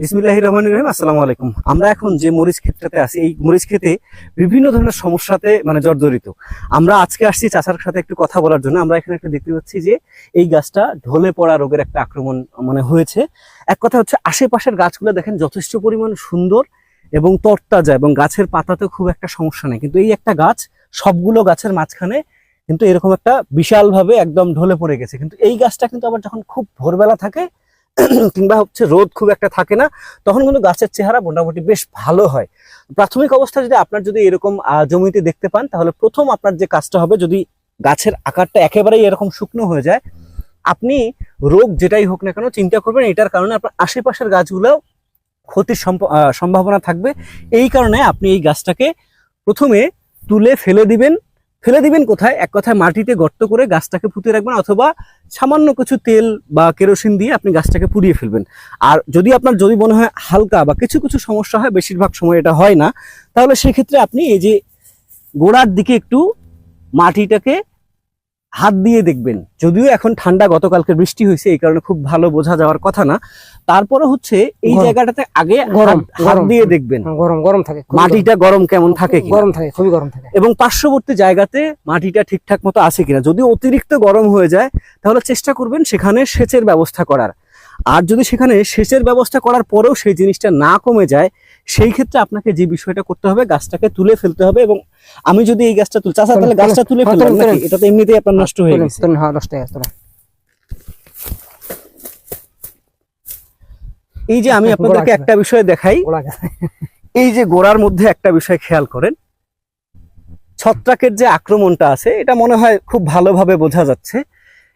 বিসমিল্লাহির রহমানির রহিম, আসসালামু আলাইকুম। আমরা এখন যে মরিচ ক্ষেতটাতে আছি, এই মরিচ ক্ষেতে বিভিন্ন ধরনের সমস্যাতে মানে জর্জরিত। আমরা আজকে আসছি চাচার সাথে একটু কথা বলার জন্য। আমরা এখানে একটা দেখতে পাচ্ছি যে এই গাছটা ঢলে পড়া রোগের একটা আক্রমণ মানে হয়েছে। এক কথা হচ্ছে, আশেপাশের গাছগুলো দেখেন যথেষ্ট পরিমাণ সুন্দর এবং তরতাজা এবং গাছের পাতাতে খুব একটা সমস্যা নেই। কিন্তু এই একটা গাছ, সবগুলো গাছের মাঝখানে কিন্তু এরকম একটা বিশালভাবে একদম ঢলে পড়ে গেছে। কিন্তু এই গাছটা কিন্তু আবার যখন খুব ভোরবেলা থাকে কিংবা হচ্ছে রোদ খুব একটা থাকে না, তখন কিন্তু গাছের চেহারা মোটামুটি বেশ ভালো হয়। প্রাথমিক অবস্থা যদি আপনার যদি এরকম জমিতে দেখতে পান, তাহলে প্রথম আপনার যে কাজটা হবে, যদি গাছের আকারটা একেবারেই এরকম শুকনো হয়ে যায়, আপনি রোগ যেটাই হোক না কেন চিন্তা করবেন, এটার কারণে আপনার আশেপাশের গাছগুলো ক্ষতির সম্ভাবনা থাকবে। এই কারণে আপনি এই গাছটাকে প্রথমে তুলে ফেলে দিবেন ফেলে দিবেন কোথায়? এক কথায় মাটিতে গর্ত করে গাছটাকে পুঁতে রাখবেন অথবা সামান্য কিছু তেল বা কেরোসিন দিয়ে আপনি গাছটাকে পুড়িয়ে ফেলবেন। আর যদি আপনার যদি মনে হয় হালকা বা কিছু কিছু সমস্যা হয়, বেশিরভাগ সময় এটা হয় না, তাহলে সেক্ষেত্রে আপনি এই যে গোড়ার দিকে একটু মাটিটাকে হাত দিয়ে দেখবেন। যদিও এখন ঠান্ডা গতকালকে বৃষ্টি হয়েছে এই কারণে খুব ভালো বোঝা যাওয়ার কথা না। তারপরে হচ্ছে এই জায়গাটাতে আগে গরম, হাত- দিয়ে দেখবেন। হ্যাঁ, গরম গরম থাকে মাটিটা গরম কেমন থাকে গরম। গরম থাকে খুবই গরম থাকে। এবং পার্শ্ববর্তী জায়গাতে মাটিটা ঠিকঠাক মতো আছে কিনা? যদি অতিরিক্ত গরম হয়ে যায় তাহলে চেষ্টা করবেন সেখানে সেচের ব্যবস্থা করার। আর যদি সেখানে সেচের ব্যবস্থা করার পরেও সেই জিনিসটা না কমে যায় সেই ক্ষেত্রে আপনাকে যে বিষয়টা করতে হবে গাছটাকে তুলে ফেলতে হবে এবং আমি যদি এই গাছটা তুলে চাষা তাহলে গাছটা তুলে নাকি? এটা তো এমনিতেই আপনার নষ্ট হয়ে গেছে। হ্যাঁ নষ্ট হয়ে গেছে এই যে আমি আপনাদেরকে একটা বিষয় দেখাই। এই যে গোড়ার মধ্যে একটা বিষয় খেয়াল করেন। ছত্রাকের যে আক্রমণটা আছে এটা মনে হয় খুব ভালোভাবে বোঝা যাচ্ছে।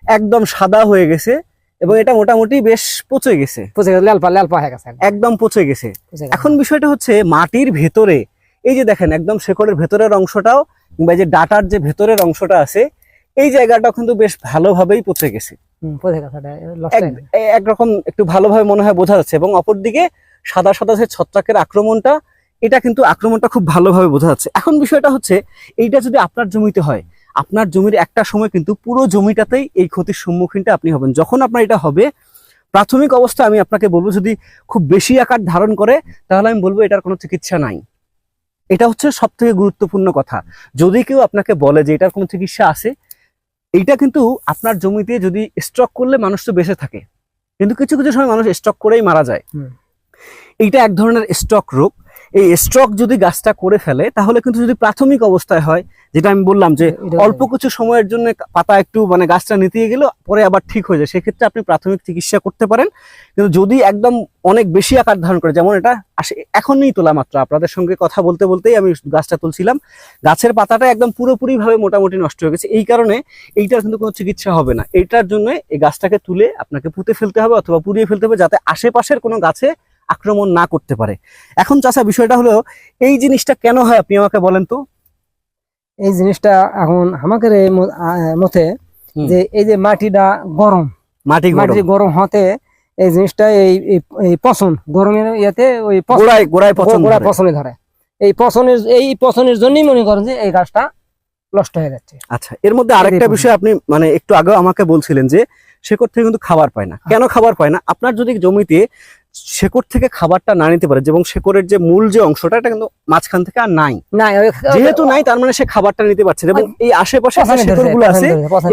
একদম সাদা হয়ে গেছে। এবং এটা মোটামুটি বেশ পচে গেছে। পচে গেছে লাল পা লাল পা হয়ে গেছে একদম। পচে গেছে। এখন বিষয়টা হচ্ছে মাটির ভেতরে এই যে দেখেন একদম শেকড়ের ভেতরের অংশটাও কিংবা যে ডাটার যে ভেতরের অংশটা আছে এই জায়গাটা কিন্তু বেশ ভালোভাবেই পচে গেছে। একরকম একটু ভালোভাবে মনে হয় বোঝা যাচ্ছে এবং অপরদিকে সাদা সাদা যে ছত্রাকের আক্রমণটা এটা কিন্তু আক্রমণটা খুব ভালোভাবে বোঝা যাচ্ছে। এখন বিষয়টা হচ্ছে এইটা যদি আপনার জমিতে হয় আপনার জমির একটা সময় কিন্তু পুরো জমিটাতেই এই ক্ষতির সম্মুখীনটা আপনি হবেন। যখন আপনার এটা হবে প্রাথমিক অবস্থা আমি আপনাকে বলব যদি খুব বেশি আকার ধারণ করে তাহলে আমি বলব এটার কোনো চিকিৎসা নাই। এটা হচ্ছে সব থেকে গুরুত্বপূর্ণ কথা। যদি কেউ আপনাকে বলে যে এটার কোনো চিকিৎসা আছে এইটা কিন্তু আপনার জমিতে যদি স্ট্রক করলে মানুষ তো বেঁচে থাকে। কিন্তু কিছু কিছু সময় মানুষ স্ট্রক করেই মারা যায়। এইটা এক ধরনের স্ট্রক রোগ। এই স্ট্রক যদি গাছটা করে ফেলে তাহলে কিন্তু যদি প্রাথমিক অবস্থায় হয় যেটা আমি বললাম যে অল্প কিছু সময়ের জন্য পাতা একটু মানে গাছটা নিতে গেল পরে আবার ঠিক হয়ে যায়। সেক্ষেত্রে আপনি প্রাথমিক চিকিৎসা করতে পারেন। কিন্তু যদি একদম অনেক বেশি আকার ধারণ করে যেমন এটা আসে এখনই তোলা মাত্র। আপনাদের সঙ্গে কথা বলতে বলতেই আমি গাছটা তুলছিলাম। গাছের পাতাটা একদম পুরোপুরিভাবে মোটামুটি নষ্ট হয়ে গেছে। এই কারণে এইটার কিন্তু কোনো চিকিৎসা হবে না। এইটার জন্য এই গাছটাকে তুলে আপনাকে পুঁতে ফেলতে হবে অথবা পুড়িয়ে ফেলতে হবে যাতে আশেপাশের কোনো গাছে আক্রমণ না করতে পারে। এখন চাষা বিষয়টা হলো এই জিনিসটা কেন হয় আপনি আমাকে বলেন তো? এই জিনিসটা এখন আহ, মতে যে এই যে মাটিটা গরম মাটি মাটি গরম। হতে এই জিনিসটা এই পচন গরমের ইয়েতে ওই গোড়ায় গোড়ায় পচন গোড়া ধরে। পচনে ধরে। এই পচনের এই পচনের জন্যই মনে করেন যে এই গাছটা নষ্ট হয়ে যাচ্ছে। আচ্ছা এর মধ্যে আরেকটা বিষয় আপনি মানে একটু আগেও আমাকে বলছিলেন যে শেকড় থেকে কিন্তু খাবার পায় না। কেন খাবার পায় না? আপনার যদি জমিতে শেকড় থেকে খাবারটা না নিতে পারে এবং শেকড়ের যে মূল যে অংশটা এটা কিন্তু মাঝখান থেকে আর নাই। যেহেতু নাই তার মানে সে খাবারটা নিতে পারছে এবং এই আশেপাশে যে শেকড়গুলো আছে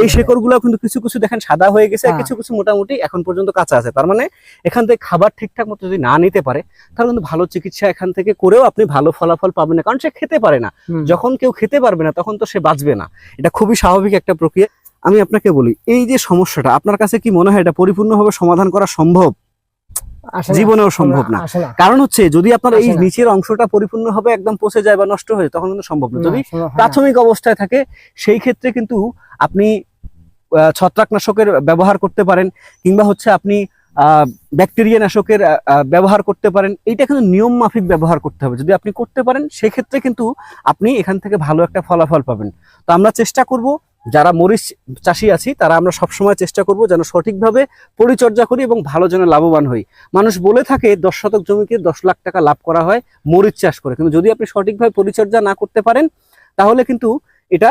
এই। শেকড়গুলো কিন্তু কিছু কিছু দেখেন সাদা হয়ে গেছে হ্যাঁ। কিছু কিছু মোটামুটি এখন পর্যন্ত কাঁচা আছে। তার মানে এখান থেকে খাবার ঠিকঠাক মতো যদি না নিতে পারে তাহলে কিন্তু ভালো চিকিৎসা এখান থেকে করেও আপনি ভালো ফলাফল পাবেন না। কারণ সে খেতে পারে না। যখন কেউ খেতে পারবে না তখন তো সে বাঁচবে না। এটা খুবই স্বাভাবিক একটা প্রক্রিয়া। আমি আপনাকে বলি এই যে সমস্যাটা আপনার কাছে কি মনে হয় এটা পরিপূর্ণভাবে সমাধান করা সম্ভব? জীবনেও সম্ভব না। কারণ হচ্ছে যদি আপনার এই নিচের অংশটা পরিপূর্ণভাবে একদম পচে যায় বা নষ্ট হয়ে তখন কিন্তু সম্ভব না। যদি। প্রাথমিক অবস্থায় থাকে সেই ক্ষেত্রে কিন্তু আপনি ছত্রাকনাশকের ব্যবহার করতে পারেন কিংবা হচ্ছে আপনি আহ, ব্যাকটেরিয়া নাশকের ব্যবহার করতে পারেন। এইটা কিন্তু নিয়ম মাফিক ব্যবহার করতে হবে। যদি আপনি করতে পারেন সেক্ষেত্রে কিন্তু আপনি এখান থেকে ভালো একটা ফলাফল পাবেন। তো আমরা চেষ্টা করব যারা মরিচ চাষি আছি, তারা আমরা সবসময় চেষ্টা করব যেন সঠিকভাবে পরিচর্যা করি এবং ভালো যেন লাভবান হই। মানুষ বলে থাকে, দশ শতক জমিকে দশ লাখ টাকা লাভ করা হয় মরিচ চাষ করে। কিন্তু যদি আপনি সঠিকভাবে পরিচর্যা না করতে পারেন, তাহলে কিন্তু এটা